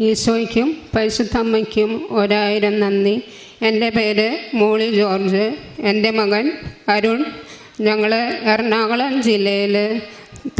ഈശോയ്ക്കും പരിശുദ്ധമ്മയ്ക്കും ഒരായിരം നന്ദി. എന്റെ പേര് മോളി ജോർജ്. എന്റെ മകൻ അരുൺ. ഞങ്ങൾ എറണാകുളം ജില്ലയിൽ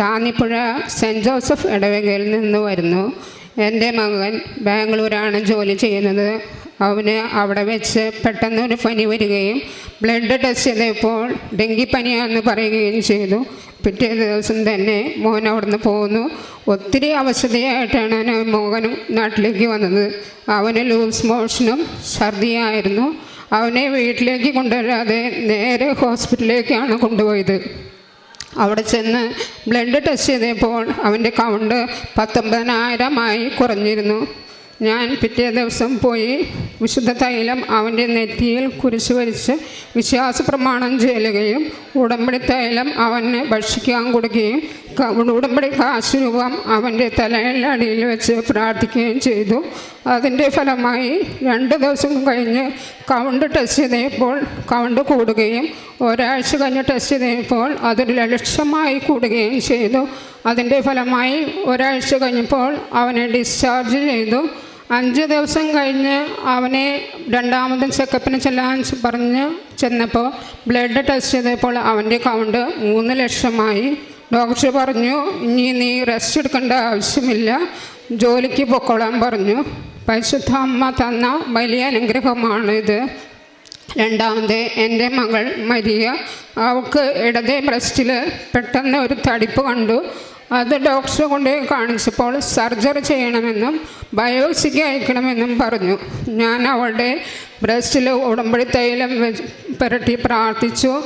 താന്നിപ്പുഴ സെന്റ് ജോസഫ് ഇടവകയിൽ നിന്ന് വരുന്നു. എന്റെ മകൻ ബാംഗ്ലൂരാണ് ജോലി ചെയ്യുന്നത്. അവന് അവിടെ വെച്ച് പെട്ടെന്നൊരു പനി വരികയും ബ്ലഡ് ടെസ്റ്റ് ചെയ്തപ്പോൾ ഡെങ്കിപ്പനിയാണെന്ന് പറയുകയും ചെയ്തു. പിറ്റേ ദിവസം തന്നെ മോൻ അവിടുന്ന് പോകുന്നു ഒത്തിരി അവശതയായിട്ടാണ് മോഹനും നാട്ടിലേക്ക് വന്നത്. അവന് ലൂസ് മോഷനും ഛർദിയായിരുന്നു. അവനെ വീട്ടിലേക്ക് കൊണ്ടുവരാതെ നേരെ ഹോസ്പിറ്റലിലേക്കാണ് കൊണ്ടുപോയത്. അവിടെ ചെന്ന് ബ്ലഡ് ടെസ്റ്റ് ചെയ്തപ്പോൾ അവന്റെ കൗണ്ട് പത്തൊമ്പതിനായിരമായി കുറഞ്ഞിരുന്നു. ഞാൻ പിറ്റേ ദിവസം പോയി വിശുദ്ധ തൈലം അവന്റെ നെറ്റിയിൽ കുരിശു വരിച്ച് വിശ്വാസ പ്രമാണം ചെല്ലുകയും ഉടമ്പടി തൈലം അവന് ഭക്ഷിക്കാൻ കൊടുക്കുകയും ഉടമ്പടി കാശ് രൂപം അവന്റെ തലയുടെ അടിയിൽ വെച്ച് പ്രാർത്ഥിക്കുകയും ചെയ്തു. അതിന്റെ ഫലമായി രണ്ട് ദിവസം കഴിഞ്ഞ് കൗണ്ട് ടെസ്റ്റ് ചെയ്തപ്പോൾ കൗണ്ട് കൂടുകയും ഒരാഴ്ച കഴിഞ്ഞ് ടെസ്റ്റ് ചെയ്തപ്പോൾ അതൊരു ലക്ഷമായി കൂടുകയും ചെയ്തു. അതിന്റെ ഫലമായി ഒരാഴ്ച കഴിഞ്ഞപ്പോൾ അവനെ ഡിസ്ചാർജ് ചെയ്തു. അഞ്ച് ദിവസം കഴിഞ്ഞ് അവനെ രണ്ടാമതും ചെക്കപ്പിന് ചെല്ലാൻ പറഞ്ഞ് ചെന്നപ്പോൾ ബ്ലഡ് ടെസ്റ്റ് ചെയ്തപ്പോൾ അവന്റെ കൗണ്ട് മൂന്ന് ലക്ഷമായി. ഡോക്ടർ പറഞ്ഞു ഇനി നീ റെസ്റ്റ് എടുക്കേണ്ട ആവശ്യമില്ല. ജോലിക്ക് പൊക്കോളാൻ പറഞ്ഞു. പരിശുദ്ധ അമ്മ തന്ന വലിയ അനുഗ്രഹമാണ് ഇത്. രണ്ടാമത് എന്റെ മകൾ മരിയ അവൾക്ക് ഇടതേ ബ്രസ്റ്റിൽ പെട്ടെന്ന് ഒരു തടിപ്പ് കണ്ടു. അത് ഡോക്ടറെ കൊണ്ട് കാണിച്ചപ്പോൾ സർജറി ചെയ്യണമെന്നും ബയോപ്സിക്ക് അയക്കണമെന്നും പറഞ്ഞു. ഞാൻ അവളുടെ ബ്രസ്റ്റിൽ ഉടമ്പടി തൈലം പുരട്ടി പ്രാർത്ഥിച്ചു.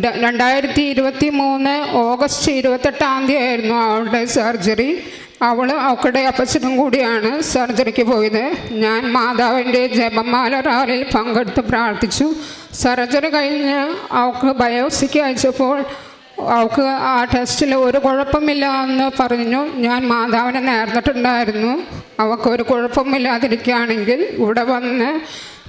രണ്ടായിരത്തി ഇരുപത്തി മൂന്ന് ഓഗസ്റ്റ് ഇരുപത്തെട്ടാം തീയതി ആയിരുന്നു അവളുടെ സർജറി. അവൾ അവക്കടെ അപ്പച്ചനും കൂടിയാണ് സർജറിക്ക് പോയത്. ഞാൻ മാതാവിന്റെ ജപമാല റാലിയിൽ പങ്കെടുത്ത് പ്രാർത്ഥിച്ചു. സർജറി കഴിഞ്ഞ് അവൾക്ക് ബയോപ്സിക്ക് അയച്ചപ്പോൾ അവൾക്ക് ആ ടെസ്റ്റിൽ ഒരു കുഴപ്പമില്ല എന്ന് പറഞ്ഞു. ഞാൻ മാതാവിനെ നേർന്നിട്ടുണ്ടായിരുന്നു. അവൾക്ക് ഒരു കുഴപ്പമില്ലാതിരിക്കുകയാണെങ്കിൽ ഇവിടെ വന്ന്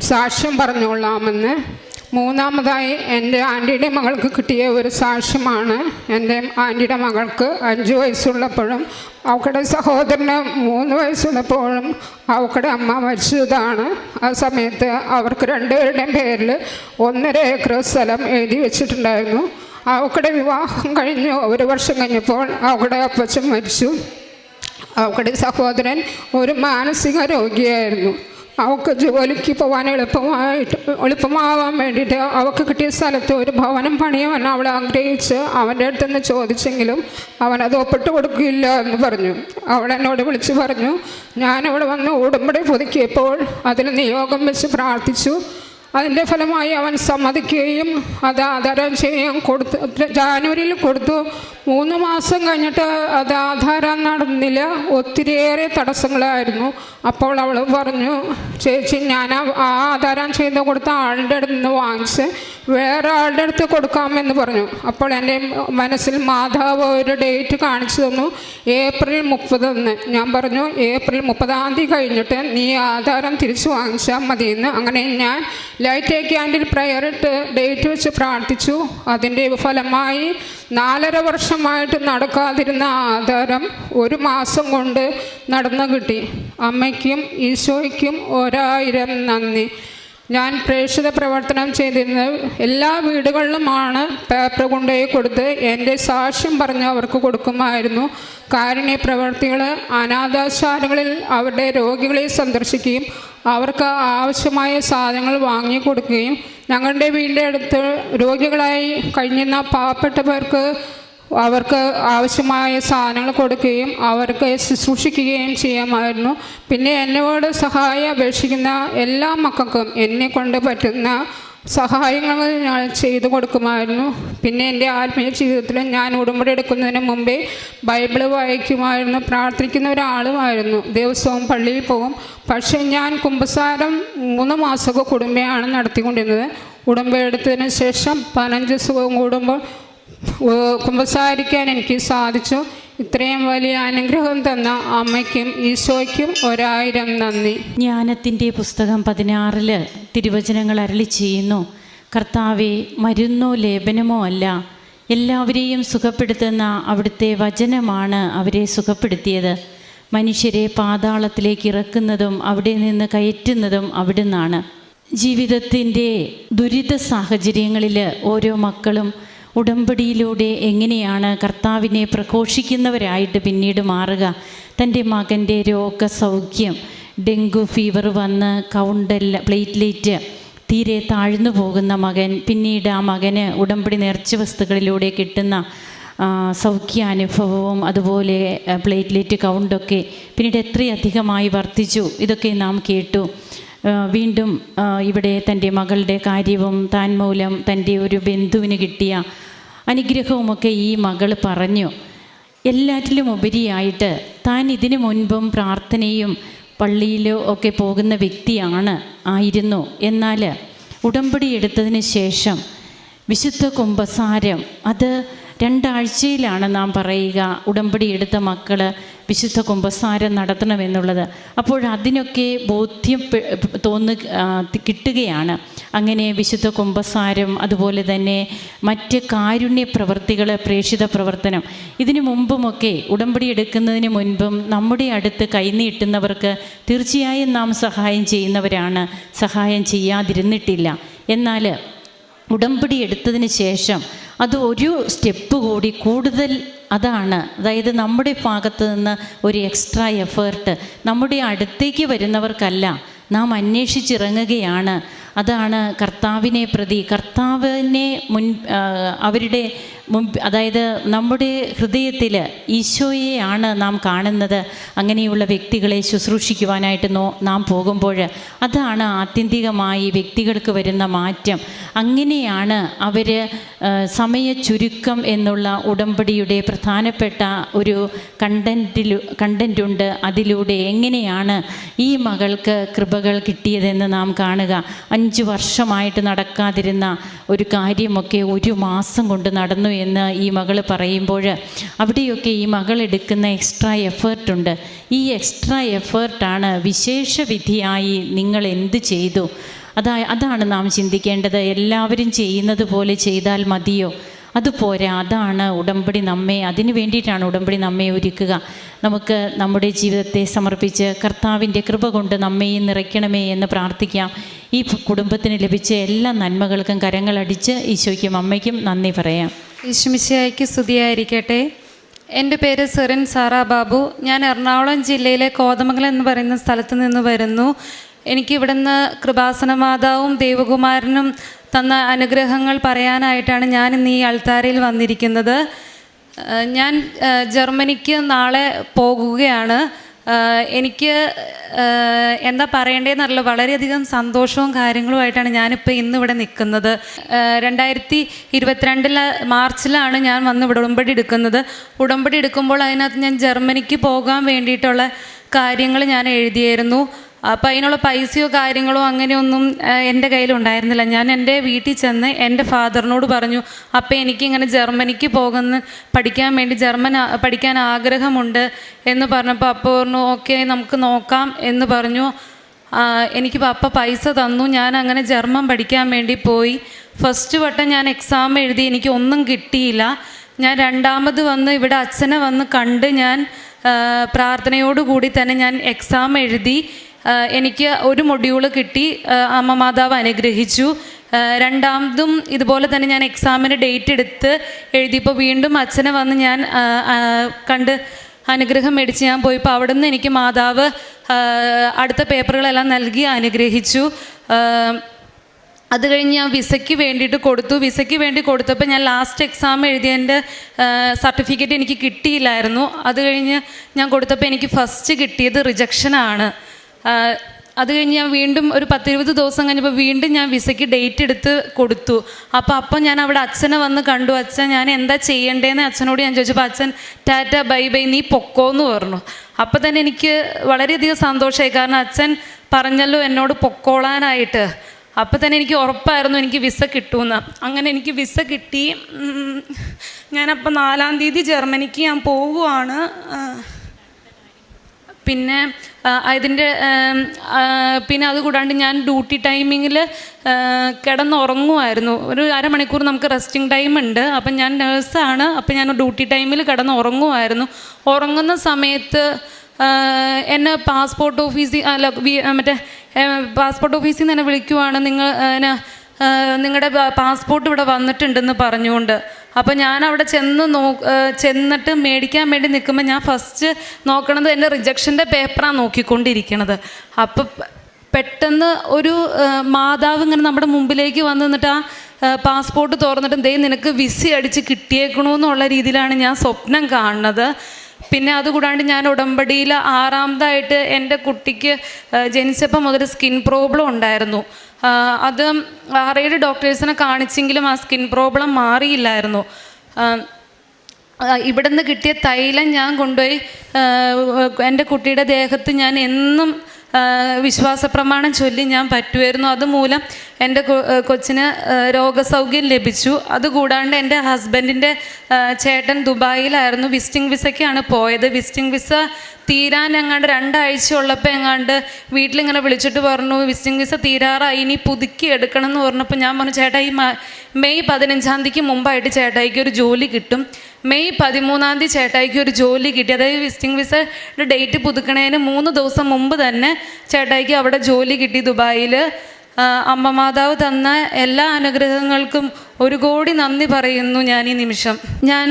സാക്ഷ്യം പറഞ്ഞുകൊള്ളാമെന്ന്. മൂന്നാമതായി എന്റെ ആന്റിയുടെ മകൾക്ക് കിട്ടിയ ഒരു സാക്ഷ്യമാണ്. എന്റെ ആന്റിയുടെ മകൾക്ക് അഞ്ച് വയസ്സുള്ളപ്പോഴും അവക്കടെ സഹോദരന് മൂന്ന് വയസ്സുള്ളപ്പോഴും അവക്കടെ അമ്മ മരിച്ചതാണ് ആ സമയത്ത് അവർക്ക് രണ്ടുപേരുടെയും പേരിൽ ഒന്നര ഏക്കർ സ്ഥലം എഴുതി വെച്ചിട്ടുണ്ടായിരുന്നു. അവക്കടെ വിവാഹം കഴിഞ്ഞു. ഒരു വർഷം കഴിഞ്ഞപ്പോൾ അവക്കടെ അപ്പച്ചൻ മരിച്ചു. അവക്കടെ സഹോദരൻ ഒരു മാനസിക രോഗിയായിരുന്നു. അവൾക്ക് ജോലിക്ക് പോകാൻ എളുപ്പമായിട്ട് എളുപ്പമാവാൻ വേണ്ടിയിട്ട് അവൾക്ക് കിട്ടിയ സ്ഥലത്ത് ഒരു ഭവനം പണിയാൻ അവൾ ആഗ്രഹിച്ച് അവന്റെ അടുത്ത് നിന്ന് ചോദിച്ചെങ്കിലും അവനത് ഒപ്പിട്ട് കൊടുക്കില്ല എന്ന് പറഞ്ഞു. അവൾ എന്നോട് വിളിച്ച് പറഞ്ഞു ഞാനവിടെ വന്ന് ഉടമ്പടി പുതുക്കിയപ്പോൾ അതിന് നിയോഗം വെച്ച് പ്രാർത്ഥിച്ചു. അതിന്റെ ഫലമായി അവൻ സമ്മതിക്കുകയും അത് ആധാരം ചെയ്യാൻ കൊടുത്തു. ജാനുവരിയിൽ കൊടുത്തു. മൂന്ന് മാസം കഴിഞ്ഞിട്ട് അത് ആധാരം നടന്നില്ല. ഒത്തിരിയേറെ തടസ്സങ്ങളായിരുന്നു. അപ്പോൾ അവൾ പറഞ്ഞു ചേച്ചി ഞാൻ ആ ആധാരം ചെയ്ത് കൊടുത്ത ആളുടെ അടുത്ത് നിന്ന് വാങ്ങിച്ച് വേറെ ആളുടെ അടുത്ത് കൊടുക്കാമെന്ന് പറഞ്ഞു. അപ്പോൾ എന്റെ മനസ്സിൽ മാതാവ് ഒരു ഡേറ്റ് കാണിച്ചു തന്നു. ഏപ്രിൽ മുപ്പതെന്ന്. ഞാൻ പറഞ്ഞു ഏപ്രിൽ മുപ്പതാം തീയതി കഴിഞ്ഞിട്ട് നീ ആധാരം തിരിച്ചു വാങ്ങിച്ചാൽ മതിയെന്ന്. അങ്ങനെ ഞാൻ ലൈറ്റ് ക്യാൻഡിൽ പ്രയറിട്ട് ഡേറ്റ് വെച്ച് പ്രാർത്ഥിച്ചു. അതിന്റെ ഫലമായി നാലര വർഷമായിട്ട് നടക്കാതിരുന്ന ആധാരം ഒരു മാസം കൊണ്ട് നടന്നു കിട്ടി. അമ്മയ്ക്കും ഈശോയ്ക്കും ഒരായിരം നന്ദി. ഞാൻ പ്രേക്ഷിത പ്രവർത്തനം ചെയ്തിരുന്നത് എല്ലാ വീടുകളിലുമാണ് പേപ്പർ കൊണ്ടുപോയി കൊടുത്ത് എന്റെ സാക്ഷ്യം പറഞ്ഞ് അവർക്ക് കൊടുക്കുമായിരുന്നു. കാരുണ്യ പ്രവർത്തികൾ അനാഥാശാലകളിൽ അവരുടെ രോഗികളെ സന്ദർശിക്കുകയും അവർക്ക് ആവശ്യമായ സാധനങ്ങൾ വാങ്ങി കൊടുക്കുകയും ഞങ്ങളുടെ വീടിന്റെ അടുത്ത് രോഗികളായി കഴിഞ്ഞിരുന്ന പാവപ്പെട്ടവർക്ക് അവർക്ക് ആവശ്യമായ സാധനങ്ങൾ കൊടുക്കുകയും അവർക്ക് ശുശ്രൂഷിക്കുകയും ചെയ്യാമായിരുന്നു. പിന്നെ എന്നോട് സഹായം അപേക്ഷിക്കുന്ന എല്ലാ മക്കൾക്കും എന്നെ കൊണ്ട് പറ്റുന്ന സഹായങ്ങൾ ഞാൻ ചെയ്തു കൊടുക്കുമായിരുന്നു. പിന്നെ എന്റെ ആത്മീയ ജീവിതത്തിൽ ഞാൻ ഉടമ്പടി എടുക്കുന്നതിന് മുമ്പേ ബൈബിൾ വായിക്കുമായിരുന്നു. പ്രാർത്ഥിക്കുന്ന ഒരാളുമായിരുന്നു. ദിവസവും പള്ളിയിൽ പോകും. പക്ഷേ ഞാൻ കുമ്പസാരം മൂന്ന് മാസമൊക്കെ കുടുംബയാണ് നടത്തിക്കൊണ്ടിരുന്നത്. ഉടമ്പ എടുത്തതിന് ശേഷം പതിനഞ്ച് ദിവസവും കൂടുമ്പോൾ കുമ്പസാരിക്കാൻ എനിക്ക് സാധിച്ചു. ഇത്രയും വലിയ അനുഗ്രഹം തന്ന അമ്മയ്ക്കും ഈശോയ്ക്കും ഒരായിരം നന്ദി. ജ്ഞാനത്തിന്റെ പുസ്തകം പതിനാറിൽ തിരുവചനങ്ങൾ അരളി ചെയ്യുന്നു. കർത്താവെ മരുന്നോ ലേപനമോ അല്ല. എല്ലാവരെയും സുഖപ്പെടുത്തുന്ന അവിടുത്തെ വചനമാണ് അവരെ സുഖപ്പെടുത്തിയത്. മനുഷ്യരെ പാതാളത്തിലേക്ക് ഇറക്കുന്നതും അവിടെ നിന്ന് കയറ്റുന്നതും അവിടുന്നാണ്. ജീവിതത്തിന്റെ ദുരിത സാഹചര്യങ്ങളിൽ ഓരോ മക്കളും ഉടമ്പടിയിലൂടെ എങ്ങനെയാണ് കർത്താവിനെ പ്രഘോഷിക്കുന്നവരായിട്ട് പിന്നീട് മാറുക? തന്റെ മകന്റെ രോഗസൗഖ്യം ഡെങ്കു ഫീവർ വന്ന് കൗണ്ടല്ല പ്ലേറ്റ്ലേറ്റ് തീരെ താഴ്ന്നു പോകുന്ന മകൻ പിന്നീട് ആ മകന് ഉടമ്പടി നേർച്ച വസ്തുക്കളിലൂടെ കിട്ടുന്ന സൗഖ്യാനുഭവവും അതുപോലെ പ്ലേറ്റ്ലേറ്റ് കൗണ്ടൊക്കെ പിന്നീട് എത്രയധികമായി വർദ്ധിച്ചു? ഇതൊക്കെ നാം കേട്ടു. വീണ്ടും ഇവിടെ തന്റെ മകളുടെ കാര്യവും താൻ മൂലം തന്റെ ഒരു ബന്ധുവിന് കിട്ടിയ അനുഗ്രഹവുമൊക്കെ ഈ മകൾ പറഞ്ഞു. എല്ലാറ്റിലും ഉപരിയായിട്ട് താൻ ഇതിനു മുൻപും പ്രാർത്ഥനയും പള്ളിയിലോ ഒക്കെ പോകുന്ന വ്യക്തിയാണ് ആയിരുന്നു. എന്നാൽ ഉടമ്പടി എടുത്തതിന് ശേഷം വിശുദ്ധ കുംഭസാരം അത് രണ്ടാഴ്ചയിലാണ് നാം പറയുക ഉടമ്പടി എടുത്ത മക്കൾ വിശുദ്ധ കുംഭസാരം നടത്തണമെന്നുള്ളത്. അപ്പോൾ അതിനൊക്കെ ബോധ്യം തോന്നു കിട്ടുകയാണ്. അങ്ങനെ വിശുദ്ധ കുംഭസാരം അതുപോലെ തന്നെ മറ്റ് കാരുണ്യ പ്രവർത്തികൾ പ്രേക്ഷിത പ്രവർത്തനം. ഇതിനു മുമ്പുമൊക്കെ ഉടമ്പടി എടുക്കുന്നതിന് മുൻപും നമ്മുടെ അടുത്ത് കൈനീട്ടുന്നവർക്ക് തീർച്ചയായും നാം സഹായം ചെയ്യുന്നവരാണ്. സഹായം ചെയ്യാതിരുന്നിട്ടില്ല. എന്നാൽ ഉടമ്പടി എടുത്തതിന് ശേഷം അത് ഒരു സ്റ്റെപ്പ് കൂടി കൂടുതൽ അതാണ്. അതായത് നമ്മുടെ ഭാഗത്ത് നിന്ന് ഒരു എക്സ്ട്രാ എഫേർട്ട് നമ്മുടെ അടുത്തേക്ക് വരുന്നവർക്കല്ല നാം അന്വേഷിച്ചിറങ്ങുകയാണ്. അതാണ് കർത്താവിനെ പ്രതി കർത്താവിനെ മുൻ അവരുടെ അതായത് നമ്മുടെ ഹൃദയത്തിൽ ഈശോയെയാണ് നാം കാണുന്നത്. അങ്ങനെയുള്ള വ്യക്തികളെ ശുശ്രൂഷിക്കുവാനായിട്ട് നോ നാം പോകുമ്പോൾ അതാണ് ആത്യന്തികമായി വ്യക്തികൾക്ക് വരുന്ന മാറ്റം. അങ്ങനെയാണ് അവർ സമയ ചുരുക്കം എന്നുള്ള ഉടമ്പടിയുടെ പ്രധാനപ്പെട്ട ഒരു കണ്ടന്റിൽ കണ്ടന്റുണ്ട് അതിലൂടെ എങ്ങനെയാണ് ഈ മകൾക്ക് കൃപകൾ കിട്ടിയതെന്ന് നാം കാണുക. അഞ്ച് വർഷമായിട്ട് നടക്കാതിരുന്ന ഒരു കാര്യമൊക്കെ ഒരു മാസം കൊണ്ട് നടന്നു എന്ന് ഈ മകൾ പറയുമ്പോൾ അവിടെയൊക്കെ ഈ മകൾ എടുക്കുന്ന എക്സ്ട്രാ എഫേർട്ടുണ്ട് ഈ എക്സ്ട്രാ എഫേർട്ടാണ് വിശേഷ വിധിയായി നിങ്ങൾ എന്ത് ചെയ്തു? അതാ അതാണ് നാം ചിന്തിക്കേണ്ടത്. എല്ലാവരും ചെയ്യുന്നത് പോലെ ചെയ്താൽ മതിയോ? അതുപോരാ അതാണ് ഉടമ്പടി നമ്മെ അതിനു വേണ്ടിയിട്ടാണ് ഉടമ്പടി നമ്മെ ഒരുക്കുക. നമുക്ക് നമ്മുടെ ജീവിതത്തെ സമർപ്പിച്ച് കർത്താവിന്റെ കൃപ കൊണ്ട് നമ്മെയും നിറയ്ക്കണമേ എന്ന് പ്രാർത്ഥിക്കാം. ഈ കുടുംബത്തിന് ലഭിച്ച എല്ലാ നന്മകൾക്കും കരങ്ങളടിച്ച് ഈശോയ്ക്കും അമ്മയ്ക്കും നന്ദി പറയാം. ഈശ്മിശയായിക്ക് സ്തുതിയായിരിക്കട്ടെ. എന്റെ പേര് സെറിൻ സാറാ ബാബു. ഞാൻ എറണാകുളം ജില്ലയിലെ കോതമംഗലം എന്ന് പറയുന്ന സ്ഥലത്ത് നിന്ന് വരുന്നു. എനിക്ക് ഇവിടുന്ന് കൃപാസന മാതാവും ദേവകുമാരനും തന്ന അനുഗ്രഹങ്ങൾ പറയാനായിട്ടാണ് ഞാൻ ഇന്ന് ഈ അൾത്താരയിൽ വന്നിരിക്കുന്നത്. ഞാൻ ജർമ്മനിക്ക് നാളെ പോകുകയാണ്. എനിക്ക് എന്താ പറയേണ്ടതെന്നറിയില്ല വളരെയധികം സന്തോഷവും കാര്യങ്ങളുമായിട്ടാണ് ഞാനിപ്പോൾ ഇന്ന് ഇവിടെ നിൽക്കുന്നത് രണ്ടായിരത്തി ഇരുപത്തിരണ്ടിൽ മാർച്ചിലാണ് ഞാൻ വന്ന് ഇവിടെ ഉടമ്പടി എടുക്കുന്നത്. ഉടമ്പടി എടുക്കുമ്പോൾ അതിനകത്ത് ഞാൻ ജർമ്മനിക്ക് പോകാൻ വേണ്ടിയിട്ടുള്ള കാര്യങ്ങൾ ഞാൻ എഴുതിയായിരുന്നു. അപ്പോൾ അതിനുള്ള പൈസയോ കാര്യങ്ങളോ അങ്ങനെയൊന്നും എന്റെ കയ്യിലുണ്ടായിരുന്നില്ല. ഞാൻ എന്റെ വീട്ടിൽ ചെന്ന് എന്റെ ഫാദറിനോട് പറഞ്ഞു അപ്പം എനിക്കിങ്ങനെ ജർമ്മനിക്ക് പോകുന്ന പഠിക്കാൻ വേണ്ടി ജർമ്മൻ പഠിക്കാൻ ആഗ്രഹമുണ്ട് എന്ന് പറഞ്ഞപ്പോൾ അപ്പോൾ പറഞ്ഞു ഓക്കെ നമുക്ക് നോക്കാം എന്ന് പറഞ്ഞു. എനിക്ക് പപ്പ പൈസ തന്നു. ഞാൻ അങ്ങനെ ജർമ്മൻ പഠിക്കാൻ വേണ്ടി പോയി. ഫസ്റ്റ് വട്ടം ഞാൻ എക്സാം എഴുതി എനിക്ക് ഒന്നും കിട്ടിയില്ല. ഞാൻ രണ്ടാമത് വന്ന് ഇവിടെ അച്ഛനെ വന്ന് കണ്ട് ഞാൻ പ്രാർത്ഥനയോടുകൂടി തന്നെ ഞാൻ എക്സാം എഴുതി. എനിക്ക് ഒരു മൊഡ്യൂൾ കിട്ടി. അമ്മ മാതാവ് അനുഗ്രഹിച്ചു. രണ്ടാമതും ഇതുപോലെ തന്നെ ഞാൻ എക്സാമിന് ഡേറ്റ് എടുത്ത് എഴുതിയപ്പോൾ വീണ്ടും അച്ഛനെ വന്ന് ഞാൻ കണ്ട് അനുഗ്രഹം മേടിച്ച് ഞാൻ പോയപ്പോൾ അവിടെ നിന്ന് എനിക്ക് മാതാവ് അടുത്ത പേപ്പറുകളെല്ലാം നൽകി അനുഗ്രഹിച്ചു. അത് കഴിഞ്ഞ് ഞാൻ വിസയ്ക്ക് വേണ്ടിയിട്ട് കൊടുത്തു. വിസയ്ക്ക് വേണ്ടി കൊടുത്തപ്പോൾ ഞാൻ ലാസ്റ്റ് എക്സാം എഴുതിയതിന്റെ സർട്ടിഫിക്കറ്റ് എനിക്ക് കിട്ടിയില്ലായിരുന്നു. അത് കഴിഞ്ഞ് ഞാൻ കൊടുത്തപ്പോൾ എനിക്ക് ഫസ്റ്റ് കിട്ടിയത് റിജക്ഷനാണ് അത് കഴിഞ്ഞ് ഞാൻ വീണ്ടും ഒരു പത്തിരുപത് ദിവസം കഴിഞ്ഞപ്പോൾ വീണ്ടും ഞാൻ വിസയ്ക്ക് ഡേറ്റ് എടുത്ത് കൊടുത്തു. അപ്പോൾ അപ്പം ഞാൻ അവിടെ അച്ഛനെ വന്ന് കണ്ടു. അച്ഛൻ ഞാൻ എന്താ ചെയ്യേണ്ടതെന്ന് അച്ഛനോട് ഞാൻ ചോദിച്ചപ്പോൾ അച്ഛൻ ടാറ്റ ബൈ ബൈ നീ പൊക്കോ എന്ന് പറഞ്ഞു. അപ്പോൾ തന്നെ എനിക്ക് വളരെയധികം സന്തോഷമായി. കാരണം അച്ഛൻ പറഞ്ഞല്ലോ എന്നോട് പൊക്കോളാനായിട്ട്. അപ്പോൾ തന്നെ എനിക്ക് ഉറപ്പായിരുന്നു എനിക്ക് വിസ കിട്ടുമെന്ന് അങ്ങനെ എനിക്ക് വിസ കിട്ടി. ഞാനപ്പോൾ നാലാം തീയതി ജർമ്മനിക്ക് ഞാൻ പോവുകയാണ് പിന്നെ അതിന്റെ പിന്നെ അതുകൂടാണ്ട് ഞാൻ ഡ്യൂട്ടി ടൈമിങ്ങിൽ കിടന്നുറങ്ങുമായിരുന്നു ഒരു അരമണിക്കൂർ നമുക്ക് റെസ്റ്റിംഗ് ടൈം ഉണ്ട്. അപ്പം ഞാൻ നേഴ്സാണ്. അപ്പം ഞാൻ ഡ്യൂട്ടി ടൈമിൽ കിടന്നുറങ്ങുമായിരുന്നു ഉറങ്ങുന്ന സമയത്ത് എന്നെ പാസ്പോർട്ട് ഓഫീസിൽ അല്ല മറ്റേ പാസ്പോർട്ട് ഓഫീസിൽ നിന്ന് എന്നെ വിളിക്കുവാണ്. നിങ്ങൾ എന്നാ നിങ്ങളുടെ പാസ്പോർട്ട് ഇവിടെ വന്നിട്ടുണ്ടെന്ന് പറഞ്ഞുകൊണ്ട്. അപ്പോൾ ഞാൻ അവിടെ ചെന്ന് നോ ചെന്നിട്ട് മേടിക്കാൻ വേണ്ടി നിൽക്കുമ്പോൾ ഞാൻ ഫസ്റ്റ് നോക്കണത് എന്റെ റിജക്ഷന്റെ പേപ്പറാണ് നോക്കിക്കൊണ്ടിരിക്കണത്. അപ്പോൾ പെട്ടെന്ന് ഒരു മാതാവ് ഇങ്ങനെ നമ്മുടെ മുമ്പിലേക്ക് വന്ന് നിന്നിട്ട് ആ പാസ്പോർട്ട് തുറന്നിട്ട് ദേ നിനക്ക് വിസി അടിച്ച് കിട്ടിയേക്കണമെന്നുള്ള രീതിയിലാണ് ഞാൻ സ്വപ്നം കാണുന്നത്. പിന്നെ അതുകൂടാണ്ട് ഞാൻ ഉടമ്പടിയിൽ ആറാമതായിട്ട് എന്റെ കുട്ടിക്ക് ജനിച്ചപ്പം മുതൽ സ്കിൻ പ്രോബ്ലം ഉണ്ടായിരുന്നു. അത് ആറേഴ് ഡോക്ടേഴ്സിനെ കാണിച്ചെങ്കിലും ആ സ്കിൻ പ്രോബ്ലം മാറിയില്ലായിരുന്നു. ഇവിടുന്ന് കിട്ടിയ തൈലം ഞാൻ കൊണ്ടുപോയി എന്റെ കുട്ടിയുടെ ദേഹത്ത് ഞാൻ എന്നും വിശ്വാസ പ്രമാണം ചൊല്ലി ഞാൻ പറ്റുമായിരുന്നു അതുമൂലം എന്റെ കൊച്ചിന് രോഗസൗഖ്യം ലഭിച്ചു. അതുകൂടാണ്ട് എന്റെ ഹസ്ബൻഡിന്റെ ചേട്ടൻ ദുബായിലായിരുന്നു. വിസിറ്റിംഗ് വിസയ്ക്കാണ് പോയത്. വിസിറ്റിംഗ് വിസ തീരാൻ എങ്ങാണ്ട് രണ്ടാഴ്ച ഉള്ളപ്പോൾ എങ്ങാണ്ട് വീട്ടിലിങ്ങനെ വിളിച്ചിട്ട് പറഞ്ഞു വിസിറ്റിംഗ് വിസ തീരാറായി. ഇനി പുതുക്കി എടുക്കണം എന്ന് പറഞ്ഞപ്പോൾ ഞാൻ പറഞ്ഞു ചേട്ടാ ഈ മെയ് പതിനഞ്ചാം തീയതിക്ക് മുമ്പായിട്ട് ചേട്ടായിക്ക് ഒരു ജോലി കിട്ടും. മെയ് പതിമൂന്നാം തീയതി ചേട്ടായിക്ക് ഒരു ജോലി കിട്ടി. അതായത് വിസിറ്റിംഗ് വിസയുടെ ഡേറ്റ് പുതുക്കണതിന് മൂന്ന് ദിവസം മുമ്പ് തന്നെ ചേട്ടായിക്ക് അവിടെ ജോലി കിട്ടി ദുബായിൽ അമ്മ മാതാവ് തന്ന എല്ലാ അനുഗ്രഹങ്ങൾക്കും ഒരു കോടി നന്ദി പറയുന്നു ഞാൻ ഈ നിമിഷം. ഞാൻ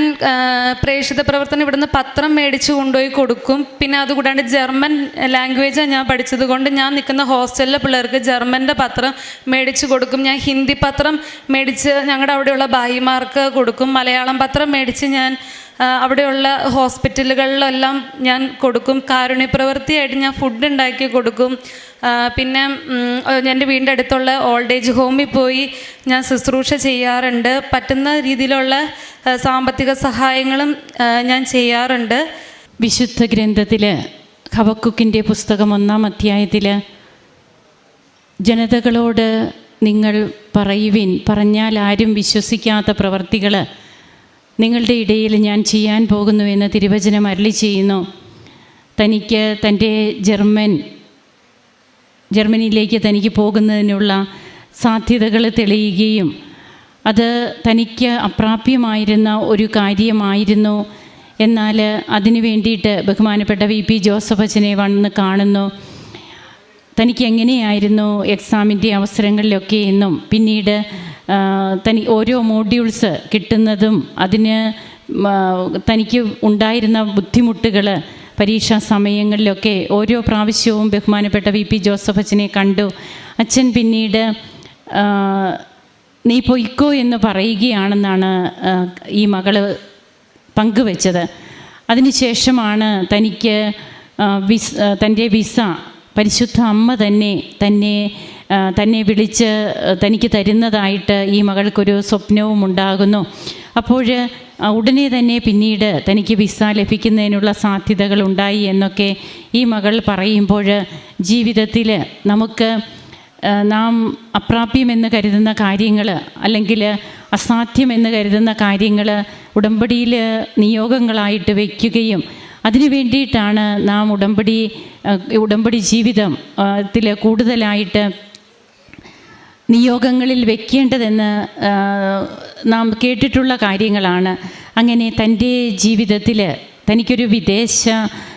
പ്രേക്ഷിത പ്രവർത്തനം ഇവിടുന്ന് പത്രം മേടിച്ച് കൊണ്ടുപോയി കൊടുക്കും. പിന്നെ അതുകൂടാണ്ട് ജർമ്മൻ ലാംഗ്വേജാണ് ഞാൻ പഠിച്ചത് കൊണ്ട് ഞാൻ നിൽക്കുന്ന ഹോസ്റ്റലിലെ പിള്ളേർക്ക് ജർമ്മന്റെ പത്രം മേടിച്ച് കൊടുക്കും. ഞാൻ ഹിന്ദി പത്രം മേടിച്ച് ഞങ്ങളുടെ അവിടെയുള്ള ഭായിമാർക്ക് കൊടുക്കും. മലയാളം പത്രം മേടിച്ച് ഞാൻ അവിടെയുള്ള ഹോസ്പിറ്റലുകളിലെല്ലാം ഞാൻ കൊടുക്കും. കാരുണ്യ പ്രവൃത്തിയായിട്ട് ഞാൻ ഫുഡ് ഉണ്ടാക്കി കൊടുക്കും. പിന്നെ എന്റെ വീടിന്റെ അടുത്തുള്ള ഓൾഡ് ഏജ് ഹോമിൽ പോയി ഞാൻ ശുശ്രൂഷ ചെയ്യാറുണ്ട്. പറ്റുന്ന രീതിയിലുള്ള സാമ്പത്തിക സഹായങ്ങളും ഞാൻ ചെയ്യാറുണ്ട്. വിശുദ്ധ ഗ്രന്ഥത്തിൽ ഹബക്കുക്കിന്റെ പുസ്തകം ഒന്നാം അധ്യായത്തിൽ ജനതകളോട് നിങ്ങൾ പറയുവിൻ പറഞ്ഞാൽ ആരും വിശ്വസിക്കാത്ത പ്രവർത്തികൾ നിങ്ങളുടെ ഇടയിൽ ഞാൻ ചെയ്യാൻ പോകുന്നു എന്ന് തിരുവചനം അരളി ചെയ്യുന്നു. തനിക്ക് തന്റെ ജർമ്മൻ ജർമ്മനിയിലേക്ക് തനിക്ക് പോകുന്നതിനുള്ള സാധ്യതകൾ തെളിയുകയും അത് തനിക്ക് അപ്രാപ്യമായിരുന്ന ഒരു കാര്യമായിരുന്നു. എന്നാൽ അതിനു വേണ്ടിയിട്ട് ബഹുമാനപ്പെട്ട വി പി ജോസഫ് അച്ഛനെ വന്ന് കാണുന്നു. തനിക്ക് എങ്ങനെയായിരുന്നു എക്സാമിന്റെ അവസരങ്ങളിലൊക്കെ എന്നും പിന്നീട് തനി ഓരോ മോഡ്യൂൾസ് കിട്ടുന്നതും അതിന് തനിക്ക് ഉണ്ടായിരുന്ന ബുദ്ധിമുട്ടുകൾ പരീക്ഷാ സമയങ്ങളിലൊക്കെ ഓരോ പ്രാവശ്യവും ബഹുമാനപ്പെട്ട വി പി ജോസഫ് അച്ഛനെ കണ്ടു. അച്ഛൻ പിന്നീട് നീ പൊയ്ക്കോ എന്ന് പറയുകയാണെന്നാണ് ഈ മകൾ പങ്കുവച്ചത്. അതിനുശേഷമാണ് തനിക്ക് വിസ് തന്റെ വിസ പരിശുദ്ധ അമ്മ തന്നെ തന്നെ തന്നെ വിളിച്ച് തനിക്ക് തരുന്നതായിട്ട് ഈ മകൾക്കൊരു സ്വപ്നവും ഉണ്ടാകുന്നു. അപ്പോൾ ഉടനെ തന്നെ പിന്നീട് തനിക്ക് വിസ ലഭിക്കുന്നതിനുള്ള സാധ്യതകൾ ഉണ്ടായി എന്നൊക്കെ ഈ മകൾ പറയുമ്പോൾ ജീവിതത്തിൽ നമുക്ക് നാം അപ്രാപ്യമെന്ന് കരുതുന്ന കാര്യങ്ങൾ അല്ലെങ്കിൽ അസാധ്യമെന്ന് കരുതുന്ന കാര്യങ്ങൾ ഉടമ്പടിയിൽ നിയോഗങ്ങളായിട്ട് വയ്ക്കുകയും അതിനു വേണ്ടിയിട്ടാണ് നാം ഉടമ്പടി ഉടമ്പടി ജീവിതം ത്തിൽ കൂടുതലായിട്ട് നിയോഗങ്ങളിൽ വെക്കേണ്ടതെന്ന് നാം കേട്ടിട്ടുള്ള കാര്യങ്ങളാണ്. അങ്ങനെ തന്റെ ജീവിതത്തിൽ തനിക്കൊരു വിദേശ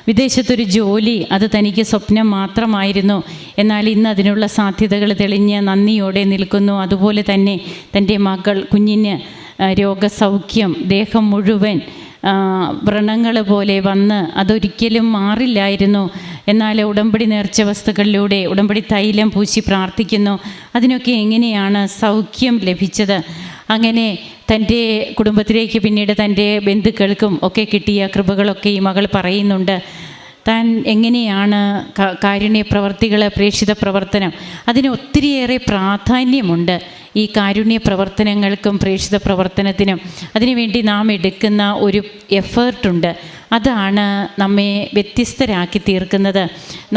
വിദേശത്തൊരു ജോലി അത് തനിക്ക് സ്വപ്നം മാത്രമായിരുന്നു. എന്നാൽ ഇന്ന് അതിനുള്ള സാധ്യതകൾ തെളിഞ്ഞ് നന്ദിയോടെ നിൽക്കുന്നു. അതുപോലെ തന്നെ തന്റെ മകൾ കുഞ്ഞിന് രോഗസൗഖ്യം ദേഹം മുഴുവൻ വ്രണങ്ങൾ പോലെ വന്ന് അതൊരിക്കലും മാറില്ലായിരുന്നു. എന്നാൽ ഉടമ്പടി നേർച്ച വസ്തുക്കളിലൂടെ ഉടമ്പടി തൈലം പൂശി പ്രാർത്ഥിക്കുന്നു. അതിനൊക്കെ എങ്ങനെയാണ് സൗഖ്യം ലഭിച്ചത്? അങ്ങനെ തന്റെ കുടുംബത്തിലേക്ക് പിന്നീട് തന്റെ ബന്ധുക്കൾക്കും ഒക്കെ കിട്ടിയ കൃപകളൊക്കെ ഈ മകൾ പറയുന്നുണ്ട്. താൻ എങ്ങനെയാണ് കാരുണ്യ പ്രവർത്തികൾ പ്രേക്ഷിത പ്രവർത്തനം? അതിന് ഒത്തിരിയേറെ പ്രാധാന്യമുണ്ട്. ഈ കാരുണ്യ പ്രവർത്തനങ്ങൾക്കും പ്രേക്ഷിത പ്രവർത്തനത്തിനും അതിനുവേണ്ടി നാം എടുക്കുന്ന ഒരു എഫേർട്ടുണ്ട്. അതാണ് നമ്മെ വ്യത്യസ്തരാക്കി തീർക്കുന്നത്.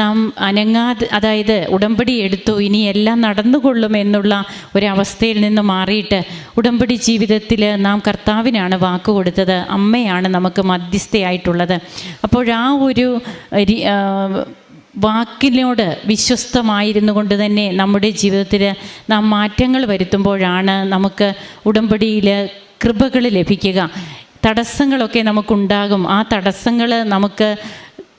നാം അനങ്ങാതെ അതായത് ഉടമ്പടി എടുത്തു ഇനി എല്ലാം നടന്നുകൊള്ളും എന്നുള്ള ഒരവസ്ഥയിൽ നിന്ന് മാറിയിട്ട് ഉടമ്പടി ജീവിതത്തിൽ നാം കർത്താവിനാണ് വാക്ക് കൊടുത്തത്. അമ്മയാണ് നമുക്ക് മധ്യസ്ഥയായിട്ടുള്ളത്. അപ്പോഴാ ഒരു വാക്കിനോട് വിശ്വസ്തമായിരുന്നു കൊണ്ട് തന്നെ നമ്മുടെ ജീവിതത്തിൽ നാം മാറ്റങ്ങൾ വരുത്തുമ്പോഴാണ് നമുക്ക് ഉടമ്പടിയിൽ കൃപകൾ ലഭിക്കുക. തടസ്സങ്ങളൊക്കെ നമുക്കുണ്ടാകും. ആ തടസ്സങ്ങൾ നമുക്ക്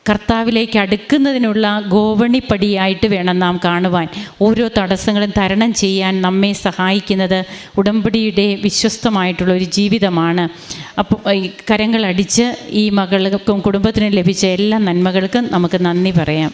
കർത്താവിലേക്ക് അടുക്കുന്നതിനുള്ള ഗോവണിപ്പടിയായിട്ട് വേണം നാം കാണുവാൻ. ഓരോ തടസ്സങ്ങളും തരണം ചെയ്യാൻ നമ്മെ സഹായിക്കുന്നത് ഉടമ്പടിയുടെ വിശ്വസ്തമായിട്ടുള്ള ഒരു ജീവിതമാണ്. അപ്പോൾ കരങ്ങളടിച്ച് ഈ മകൾക്കും കുടുംബത്തിനും ലഭിച്ച എല്ലാ നന്മകൾക്കും നമുക്ക് നന്ദി പറയാം.